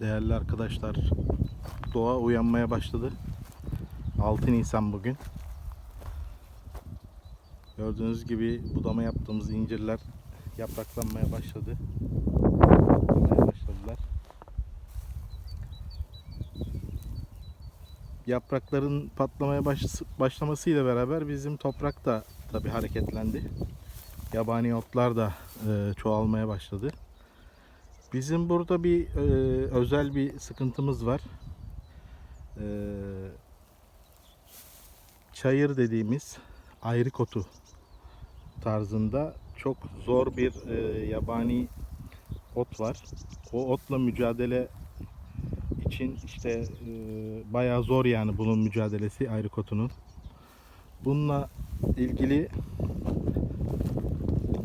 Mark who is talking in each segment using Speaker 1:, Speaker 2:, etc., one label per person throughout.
Speaker 1: Değerli arkadaşlar, doğa uyanmaya başladı. 6 Nisan bugün. Gördüğünüz gibi budama yaptığımız incirler yapraklanmaya başladı. Başladılar. Yaprakların patlamaya baş- başlamasıyla beraber bizim toprak da tabi hareketlendi. Yabani otlar da e, çoğalmaya başladı. Bizim burada bir e, özel bir sıkıntımız var. E, çayır dediğimiz ayrık otu tarzında çok zor bir e, yabani ot var. O otla mücadele için işte e, bayağı zor yani bunun mücadelesi ayrık otunun. Bununla ilgili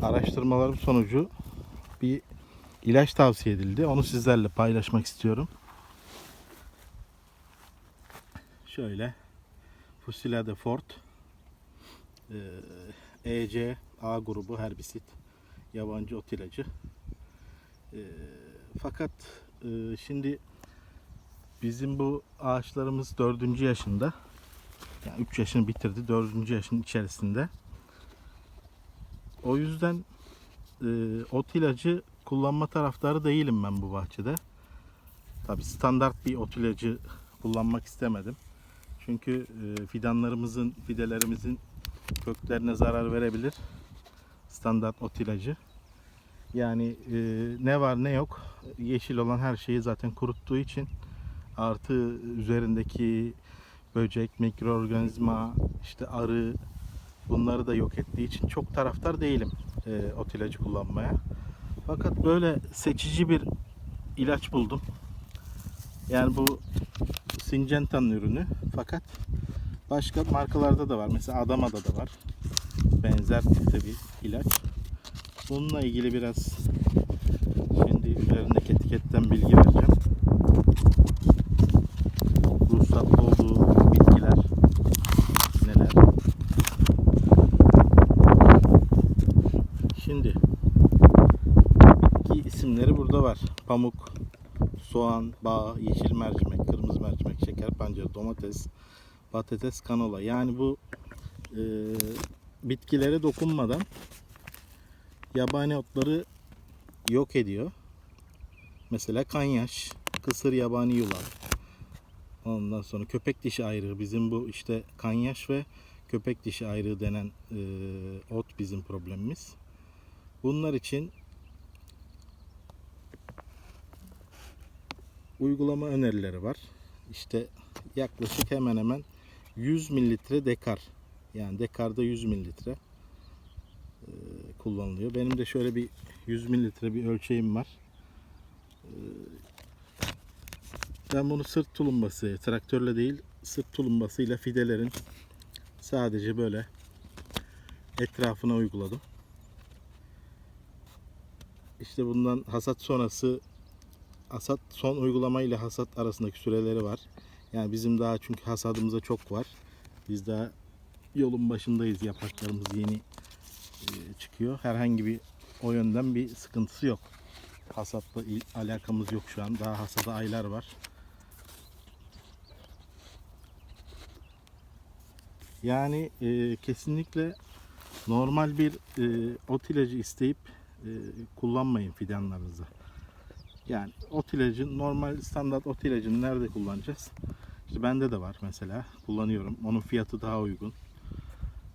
Speaker 1: araştırmalarım sonucu bir ilaç tavsiye edildi. Onu sizlerle paylaşmak istiyorum. Şöyle Fusila de Fort EC A grubu herbisit yabancı ot ilacı. Eee, fakat eee, şimdi bizim bu ağaçlarımız dördüncü yaşında. Yani 3 yaşını bitirdi. Dördüncü yaşın içerisinde. O yüzden eee, ot ilacı kullanma taraftarı değilim ben bu bahçede. Tabi standart bir ot ilacı kullanmak istemedim. Çünkü e, fidanlarımızın, fidelerimizin köklerine zarar verebilir. Standart ot ilacı. Yani e, ne var ne yok yeşil olan her şeyi zaten kuruttuğu için artı üzerindeki böcek, mikroorganizma, işte arı bunları da yok ettiği için çok taraftar değilim e, ot ilacı kullanmaya. Fakat böyle seçici bir ilaç buldum. Yani bu Syngenta'nın ürünü. Fakat başka markalarda da var. Mesela Adama'da da var. Benzer tipte bir ilaç. Bununla ilgili biraz şimdi üzerindeki etiketten bilgi vereceğim. Ruhsatlı olduğu bitkiler neler? Şimdi bitki isimleri burada var. Pamuk, soğan, bağ, yeşil mercimek, kırmızı mercimek, şeker pancarı, domates, patates, kanola. Yani bu e, bitkilere dokunmadan yabani otları yok ediyor. Mesela kanyaş, kısır yabani yılan. Ondan sonra köpek dişi ayrığı bizim bu işte kanyaş ve köpek dişi ayrığı denen e, ot bizim problemimiz. Bunlar için uygulama önerileri var. İşte yaklaşık hemen hemen 100 mililitre dekar. Yani dekarda 100 mililitre e, kullanılıyor. Benim de şöyle bir 100 mililitre bir ölçeğim var. E, Ben bunu sırt tulumbası, traktörle değil sırt tulumbasıyla fidelerin sadece böyle etrafına uyguladım. İşte bundan hasat sonrası hasat son uygulama ile hasat arasındaki süreleri var. Yani bizim daha çünkü hasadımıza çok var. Biz daha yolun başındayız. Yapraklarımız yeni e, çıkıyor. Herhangi bir o yönden bir sıkıntısı yok. Hasatla alakamız yok şu an. Daha hasada aylar var. Yani e, kesinlikle normal bir e, ot ilacı isteyip e, kullanmayın fidanlarınıza. Yani ot ilacı normal standart ot ilacını nerede kullanacağız? İşte bende de var mesela kullanıyorum. Onun fiyatı daha uygun.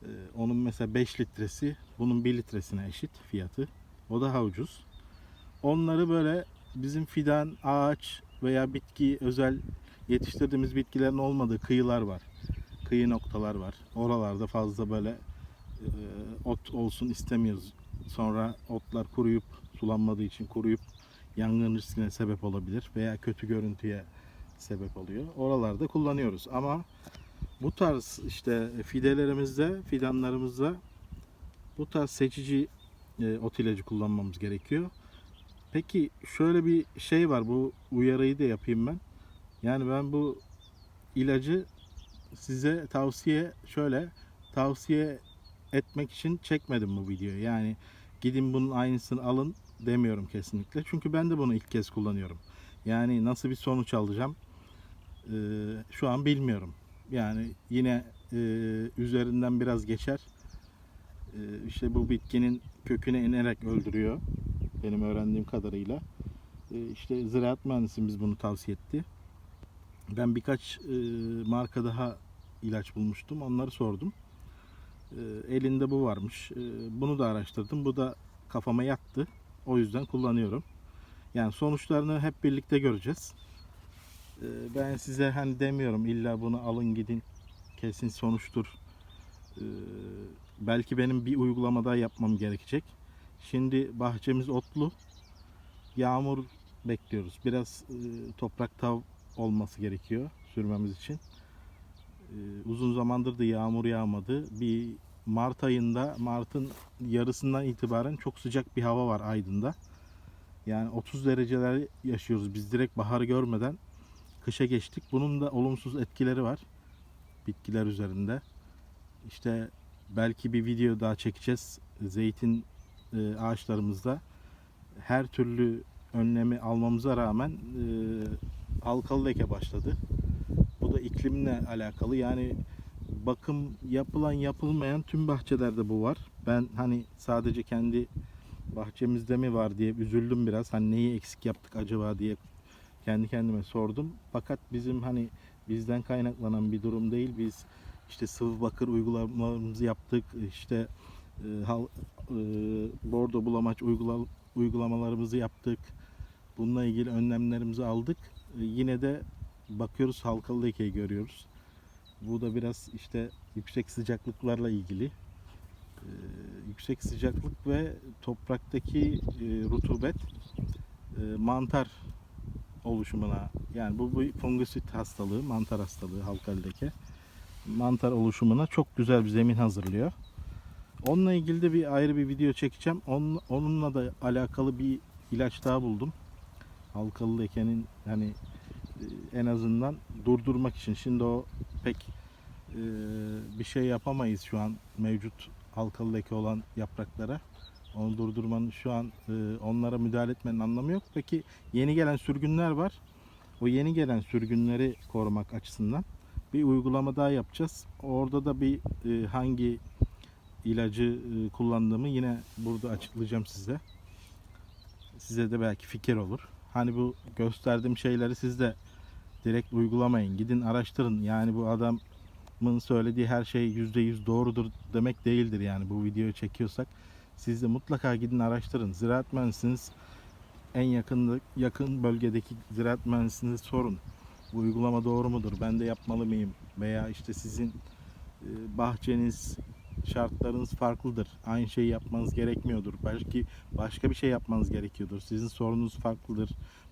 Speaker 1: Ee, onun mesela 5 litresi bunun 1 litresine eşit fiyatı. O daha ucuz. Onları böyle bizim fidan, ağaç veya bitki özel yetiştirdiğimiz bitkilerin olmadığı kıyılar var. Kıyı noktalar var. Oralarda fazla böyle e, ot olsun istemiyoruz. Sonra otlar kuruyup sulanmadığı için kuruyup yangın riskine sebep olabilir veya kötü görüntüye sebep oluyor. Oralarda kullanıyoruz ama bu tarz işte fidelerimizde, fidanlarımızda bu tarz seçici e, ot ilacı kullanmamız gerekiyor. Peki şöyle bir şey var bu uyarıyı da yapayım ben. Yani ben bu ilacı size tavsiye şöyle tavsiye etmek için çekmedim bu videoyu. Yani gidin bunun aynısını alın demiyorum kesinlikle. Çünkü ben de bunu ilk kez kullanıyorum. Yani nasıl bir sonuç alacağım e, şu an bilmiyorum. Yani yine e, üzerinden biraz geçer. E, işte bu bitkinin köküne inerek öldürüyor. Benim öğrendiğim kadarıyla. E, işte ziraat mühendisimiz bunu tavsiye etti. Ben birkaç e, marka daha ilaç bulmuştum. Onları sordum. Elinde bu varmış. Bunu da araştırdım. Bu da kafama yattı. O yüzden kullanıyorum. Yani sonuçlarını hep birlikte göreceğiz. E, ben size hani demiyorum illa bunu alın gidin kesin sonuçtur. E, belki benim bir uygulama daha yapmam gerekecek. Şimdi bahçemiz otlu. Yağmur bekliyoruz. Biraz e, toprak tav olması gerekiyor sürmemiz için. Ee, uzun zamandır da yağmur yağmadı. Bir Mart ayında, Mart'ın yarısından itibaren çok sıcak bir hava var Aydın'da. Yani 30 dereceler yaşıyoruz. Biz direkt baharı görmeden kışa geçtik. Bunun da olumsuz etkileri var bitkiler üzerinde. İşte belki bir video daha çekeceğiz. Zeytin e, ağaçlarımızda her türlü önlemi almamıza rağmen e, halkalı leke başladı. Bu da iklimle alakalı. Yani bakım yapılan yapılmayan tüm bahçelerde bu var. Ben hani sadece kendi bahçemizde mi var diye üzüldüm biraz. Hani neyi eksik yaptık acaba diye kendi kendime sordum. Fakat bizim hani bizden kaynaklanan bir durum değil. Biz işte sıvı bakır uygulamalarımızı yaptık. İşte e, hal, e, bordo bulamaç uygula, uygulamalarımızı yaptık. Bununla ilgili önlemlerimizi aldık. E, yine de bakıyoruz halkalı lekeyi görüyoruz. Bu da biraz işte yüksek sıcaklıklarla ilgili. E, yüksek sıcaklık ve topraktaki e, rutubet e, mantar oluşumuna yani bu bir fungisit hastalığı, mantar hastalığı leke. Mantar oluşumuna çok güzel bir zemin hazırlıyor. Onunla ilgili de bir ayrı bir video çekeceğim. Onun, onunla da alakalı bir ilaç daha buldum. Halkalı lekenin hani en azından durdurmak için. Şimdi o pek e, bir şey yapamayız şu an mevcut halkalı olan yapraklara. Onu durdurmanın şu an e, onlara müdahale etmenin anlamı yok. Peki yeni gelen sürgünler var. O yeni gelen sürgünleri korumak açısından bir uygulama daha yapacağız. Orada da bir e, hangi ilacı e, kullandığımı yine burada açıklayacağım size. Size de belki fikir olur. Hani bu gösterdiğim şeyleri siz de direkt uygulamayın. Gidin araştırın. Yani bu adamın söylediği her şey %100 doğrudur demek değildir yani bu videoyu çekiyorsak. Siz de mutlaka gidin araştırın. Ziraat mühendisiniz en yakın yakın bölgedeki ziraat mühendisine sorun. Bu uygulama doğru mudur? Ben de yapmalı mıyım? Veya işte sizin e, bahçeniz şartlarınız farklıdır. Aynı şeyi yapmanız gerekmiyordur. Belki başka bir şey yapmanız gerekiyordur. Sizin sorununuz farklıdır.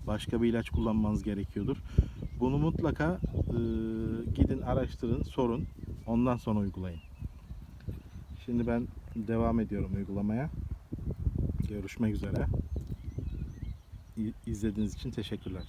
Speaker 1: Başka bir ilaç kullanmanız gerekiyordur. Bunu mutlaka e, gidin araştırın, sorun. Ondan sonra uygulayın. Şimdi ben devam ediyorum uygulamaya. Görüşmek üzere. İzlediğiniz için teşekkürler.